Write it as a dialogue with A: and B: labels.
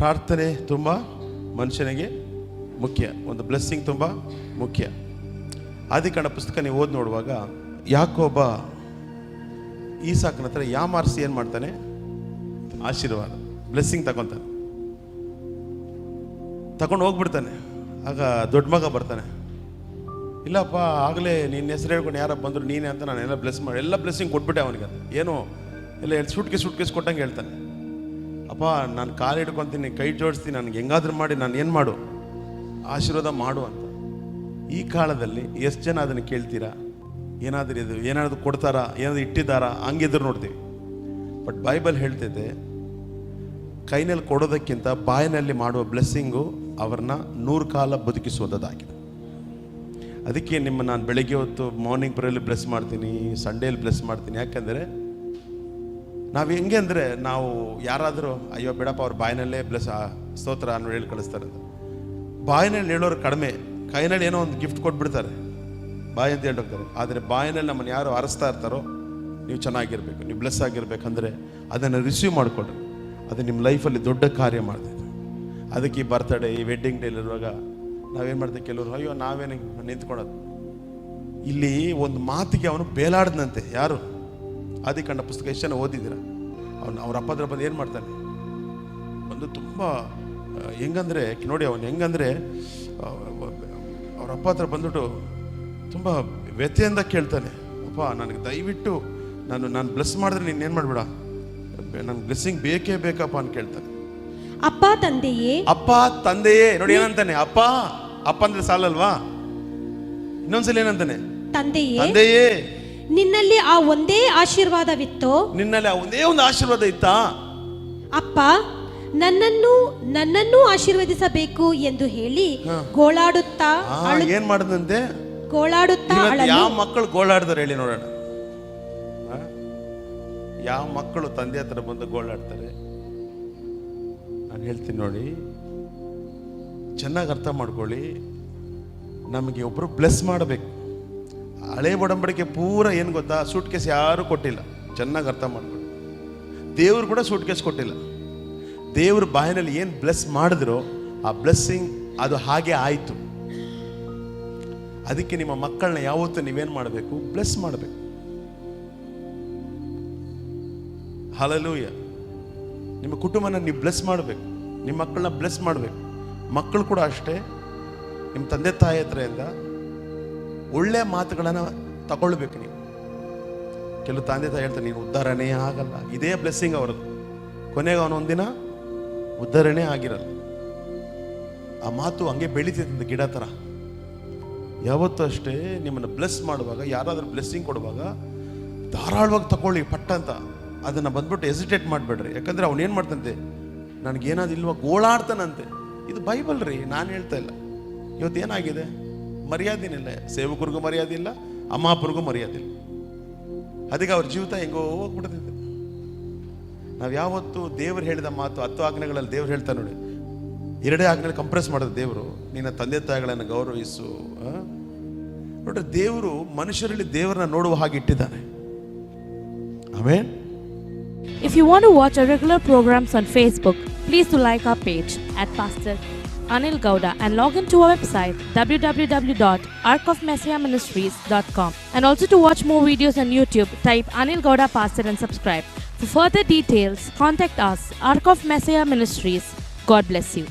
A: ಪ್ರಾರ್ಥನೆ ತುಂಬ ಮನುಷ್ಯನಿಗೆ ಮುಖ್ಯ. ಒಂದು ಬ್ಲೆಸ್ಸಿಂಗ್ ತುಂಬ ಮುಖ್ಯ. ಆದಿಕಾಂಡ ಪುಸ್ತಕ ನೀವು ಓದಿ ನೋಡುವಾಗ ಯಾಕೊಬ್ಬ ಈಸಾಕನ ಹತ್ರ ಯಾಮಾರಿಸಿ ಏನು ಮಾಡ್ತಾನೆ? ಆಶೀರ್ವಾದ ಬ್ಲೆಸ್ಸಿಂಗ್ ತಗೊತಾನೆ. ತಗೊಂಡು ಹೋಗ್ಬಿಡ್ತಾನೆ. ಆಗ ದೊಡ್ಡ ಮಗ ಬರ್ತಾನೆ. ಇಲ್ಲಪ್ಪ, ಆಗಲೇ ನಿನ್ನ ಹೆಸರು ಹೇಳ್ಕೊಂಡು ಯಾರ ಬಂದರು ನೀನೇ ಅಂತ ನಾನು ಎಲ್ಲ ಬ್ಲೆಸ್ ಮಾಡಿ ಎಲ್ಲ ಬ್ಲೆಸ್ಸಿಂಗ್ ಕೊಟ್ಬಿಟ್ಟೆ ಅವನಿಗೆ ಏನು? ಎಲ್ಲ ಸುಟ್ಕೆ ಸುಟ್ಕೇಸ್ ಕೊಟ್ಟಂಗೆ ಹೇಳ್ತಾನೆ. ಅಪ್ಪ, ನಾನು ಕಾಲು ಹಿಡ್ಕೊತೀನಿ, ಕೈ ಜೋಡಿಸ್ತೀನಿ, ನನಗೆ ಹೆಂಗಾದ್ರೂ ಮಾಡಿ, ನಾನು ಏನು ಮಾಡು? ಆಶೀರ್ವಾದ ಮಾಡು ಅಂತ. ಈ ಕಾಲದಲ್ಲಿ ಎಷ್ಟು ಜನ ಅದನ್ನು ಕೇಳ್ತೀರಾ? ಏನಾದರೂ ಇದು, ಏನಾದರೂ ಕೊಡ್ತಾರಾ? ಏನಾದರೂ ಇಟ್ಟಿದ್ದಾರಾ? ಹಂಗಿದ್ರು ನೋಡ್ತೀವಿ. ಬಟ್ ಬೈಬಲ್ ಹೇಳ್ತೈತೆ, ಕೈನಲ್ಲಿ ಕೊಡೋದಕ್ಕಿಂತ ಬಾಯಿನಲ್ಲಿ ಮಾಡುವ ಬ್ಲೆಸ್ಸಿಂಗು ಅವ್ರನ್ನ ನೂರು ಕಾಲ ಬದುಕಿಸುವುದಾಗಿದೆ ಅದಕ್ಕೆ ನಿಮ್ಮ ನಾನು ಬೆಳಗ್ಗೆ ಹೊತ್ತು ಮಾರ್ನಿಂಗ್ ಪ್ರೇಯಲ್ಲಿ ಬ್ಲೆಸ್ ಮಾಡ್ತೀನಿ ಸಂಡೇಲಿ ಬ್ಲೆಸ್ ಮಾಡ್ತೀನಿ. ಯಾಕಂದರೆ ನಾವು ಹೆಂಗೆ ಅಂದರೆ ನಾವು ಯಾರಾದರೂ, ಅಯ್ಯೋ ಬಿಡಪ್ಪ, ಅವ್ರ ಬಾಯಿನಲ್ಲೇ ಬ್ಲೆಸ್ ಸ್ತೋತ್ರ ಅನ್ನೋ ಹೇಳಿ ಕಳಿಸ್ತಾರೆ ಬಾಯಿನಲ್ಲಿ ಹೇಳೋರು ಕಡಿಮೆ, ಕೈನಲ್ಲಿ ಏನೋ ಒಂದು ಗಿಫ್ಟ್ ಕೊಟ್ಬಿಡ್ತಾರೆ. ಬಾಯಿ ಅಂತ ಹೇಳ್ತಾರೆ ಆದರೆ ಬಾಯಿನಲ್ಲಿ ನಮ್ಮನ್ನು ಯಾರು ಅರಸ್ತಾ ಇರ್ತಾರೋ, ನೀವು ಚೆನ್ನಾಗಿರ್ಬೇಕು, ನೀವು ಬ್ಲೆಸ್ ಆಗಿರ್ಬೇಕಂದ್ರೆ ಅದನ್ನು ರಿಸೀವ್ ಮಾಡಿಕೊಡ್ರಿ ಅದು ನಿಮ್ಮ ಲೈಫಲ್ಲಿ ದೊಡ್ಡ ಕಾರ್ಯ ಮಾಡ್ತಿದೆ ಅದಕ್ಕೆ ಈ ಬರ್ತಡೇ ಈ ವೆಡ್ಡಿಂಗ್ ಡೇಲಿರುವಾಗ ನಾವೇನು ಮಾಡ್ತೀವಿ ಕೆಲವರು, ಅಯ್ಯೋ ನಾವೇನು ನಿಂತ್ಕೊಳೋದು? ಇಲ್ಲಿ ಒಂದು ಮಾತಿಗೆ ಅವನು ಬೇಲಾಡ್ದಂತೆ ಯಾರು? ಆದಿಕಾಂಡ ಪುಸ್ತಕ ಎಷ್ಟು ಜನ ಓದಿದ್ದೀರ? ಅವನು ಅವ್ರ ಅಪ್ಪ ಹತ್ರ ಬಂದು ಏನು ಮಾಡ್ತಾನೆ ಒಂದು ತುಂಬ ಹೆಂಗಂದ್ರೆ ನೋಡಿ ಅವನು ಹೆಂಗಂದ್ರೆ ಅವ್ರ ಅಪ್ಪ ಹತ್ರ ಬಂದ್ಬಿಟ್ಟು ತುಂಬ ವ್ಯಥೆಯಿಂದ ಕೇಳ್ತಾನೆ. ಅಪ್ಪ ನನಗೆ ದಯವಿಟ್ಟು ನಾನು ನಾನು ಬ್ಲೆಸ್ ಮಾಡಿದ್ರೆ ನೀನು ಏನು ಮಾಡಬೇಡ? ನನಗೆ ಬ್ಲೆಸ್ಸಿಂಗ್ ಬೇಕೇ ಬೇಕಪ್ಪ ಅಂತ ಕೇಳ್ತಾನೆ.
B: ಅಪ್ಪ ತಂದೆಯೇ?
A: ಅಪ್ಪ ತಂದೆಯೇ? ನೋಡಿ ಏನಂತಾನೆ? ಅಪ್ಪ ಅಪ್ಪ ಅಂದ್ರೆ ಸಾಲಲ್ವಾ? ಇನ್ನೊಂದ್ಸಲ ಏನಂತಾನೆ?
B: ತಂದೆಯೇ?
A: ತಂದೆಯೇ?
B: ನಿನ್ನಲ್ಲಿ ಆ ಒಂದೇ ಆಶೀರ್ವಾದವಿತ್ತೋ?
A: ನಿನ್ನಲ್ಲಿ ಆ ಒಂದೇ ಒಂದು ಆಶೀರ್ವಾದ ಇತ್ತಾ?
B: ಅಪ್ಪ ನನ್ನನ್ನು ನನ್ನನ್ನು ಆಶೀರ್ವದಿಸಬೇಕು ಎಂದು ಹೇಳಿ ಗೋಳಾಡುತ್ತಾ
A: ಆ,
B: ಅಳು
A: ಏನ್ ಮಾಡದಂತೆ?
B: ಗೋಳಾಡುತ್ತಾ
A: ಇವತ್ತು
B: ಅಳಲು.
A: ಯಾವ ಮಕ್ಕಳು ಗೋಳಾಡ್ತಾರೆ ಹೇಳಿ ನೋಡೋಣ. ಆ? ಯಾವ ಮಕ್ಕಳು ತಂದೆ ಹತ್ರ ಬಂದು ಗೋಳಾಡ್ತಾರೆ? ನಾನು ಹೇಳ್ತೀನಿ ನೋಡಿ. ಚೆನ್ನಾಗಿ ಅರ್ಥ ಮಾಡ್ಕೊಳ್ಳಿ. ನಮಗೆ ಒಬ್ಬರು ಬ್ಲೆಸ್ ಮಾಡಬೇಕು. ಹಳೆ ಒಡಂಬಡಿಕೆ ಪೂರ ಏನು ಗೊತ್ತಾ? ಸೂಟ್ ಕೇಸ್ ಯಾರೂ ಕೊಟ್ಟಿಲ್ಲ. ಚೆನ್ನಾಗಿ ಅರ್ಥ ಮಾಡ್ಕೊಳ್ಳಿ. ದೇವರು ಕೂಡ ಸೂಟ್ ಕೇಸ್ ಕೊಟ್ಟಿಲ್ಲ. ದೇವ್ರ ಬಾಯಿನಲ್ಲಿ ಏನು ಬ್ಲೆಸ್ ಮಾಡಿದ್ರು ಆ ಬ್ಲೆಸ್ಸಿಂಗ್ ಅದು ಹಾಗೆ ಆಯಿತು. ಅದಕ್ಕೆ ನಿಮ್ಮ ಮಕ್ಕಳನ್ನ ಯಾವತ್ತೂ ನೀವೇನು ಮಾಡಬೇಕು? ಬ್ಲೆಸ್ ಮಾಡಬೇಕು. ಹಲಲೂಯ ನಿಮ್ಮ ಕುಟುಂಬನ ನೀವು ಬ್ಲೆಸ್ ಮಾಡಬೇಕು. ನಿಮ್ಮ ಮಕ್ಕಳನ್ನ ಬ್ಲೆಸ್ ಮಾಡಬೇಕು. ಮಕ್ಕಳು ಕೂಡ ಅಷ್ಟೇ. ನಿಮ್ಮ ತಂದೆ ತಾಯಿ ಹತ್ರದಿಂದ ಒಳ್ಳೆ ಮಾತುಗಳನ್ನು ತಗೊಳ್ಬೇಕು ನೀವು. ಕೆಲವು ತಂದೆ ತಾಯಿ ಹೇಳ್ತಾರೆ, ನೀನು ಉದ್ಧಾರಣೆ ಆಗಲ್ಲ. ಇದೇ ಬ್ಲೆಸ್ಸಿಂಗ್ ಅವರದು ಕೊನೆಗೆ ಅವನೊಂದಿನ ಉದ್ಧಾರಣೆ ಆಗಿರಲ್ಲ. ಆ ಮಾತು ಹಂಗೆ ಬೆಳೀತಿದ್ದ ಗಿಡ ಥರ ಯಾವತ್ತೂ ಅಷ್ಟೇ ನಿಮ್ಮನ್ನು ಬ್ಲೆಸ್ ಮಾಡುವಾಗ, ಯಾರಾದರೂ ಬ್ಲೆಸ್ಸಿಂಗ್ ಕೊಡುವಾಗ ಧಾರಾಳವಾಗಿ ತಗೊಳ್ಳಿ, ಪಟ್ಟ ಅಂತ. ಅದನ್ನು ಬಂದ್ಬಿಟ್ಟು ಎಸಿಟೇಟ್ ಮಾಡಬೇಡ್ರಿ. ಯಾಕಂದ್ರೆ ಅವನು ಏನು ಮಾಡ್ತಂತೆ? ನನಗೇನಾದಿಲ್ವ ಗೋಳಾಡ್ತಾನಂತೆ. ಇದು ಬೈಬಲ್ ರೀ, ನಾನು ಹೇಳ್ತಾ ಇಲ್ಲ. ಇವತ್ತು ಏನಾಗಿದೆ? ಮರ್ಯಾದೆನಿಲ್ಲ. ಸೇವಕರಿಗೂ ಮರ್ಯಾದೆ ಇಲ್ಲ ಅಮ್ಮಾಪರಿಗೂ ಮರ್ಯಾದೆ ಇಲ್ಲ ಅದಕ್ಕೆ ಅವ್ರ ಜೀವಿತ ಹೆಂಗೋ ಹೋಗ್ಬಿಡ್ತಿದ್ದೆ ನಾವು ಯಾವತ್ತು ದೇವ್ರು ಹೇಳಿದ ಮಾತು ಹತ್ತು ಆಜ್ಞೆಗಳಲ್ಲಿ ದೇವ್ರು ಹೇಳ್ತಾ ನೋಡಿ. ಎರಡೇ ಆಜ್ಞೆಗಳು ಕಂಪ್ರೆಸ್ ಮಾಡೋದು ದೇವರು ನಿನ್ನ ತಂದೆ ತಾಯಿಗಳನ್ನು ಗೌರವಿಸು? ನೋಡ್ರಿ ದೇವರು ಮನುಷ್ಯರಲ್ಲಿ ದೇವರನ್ನ ನೋಡುವ ಹಾಗೆ ಇಟ್ಟಿದ್ದಾನೆ. Amen
C: If you want to watch our regular programs on Facebook, please do like our page at Pastor Anil Gauda and log into our website www.arcofmessiahministries.com and also to watch more videos on YouTube, type Anil Gauda Pastor and subscribe. For further details, contact us, Arc of Messiah Ministries. God bless you.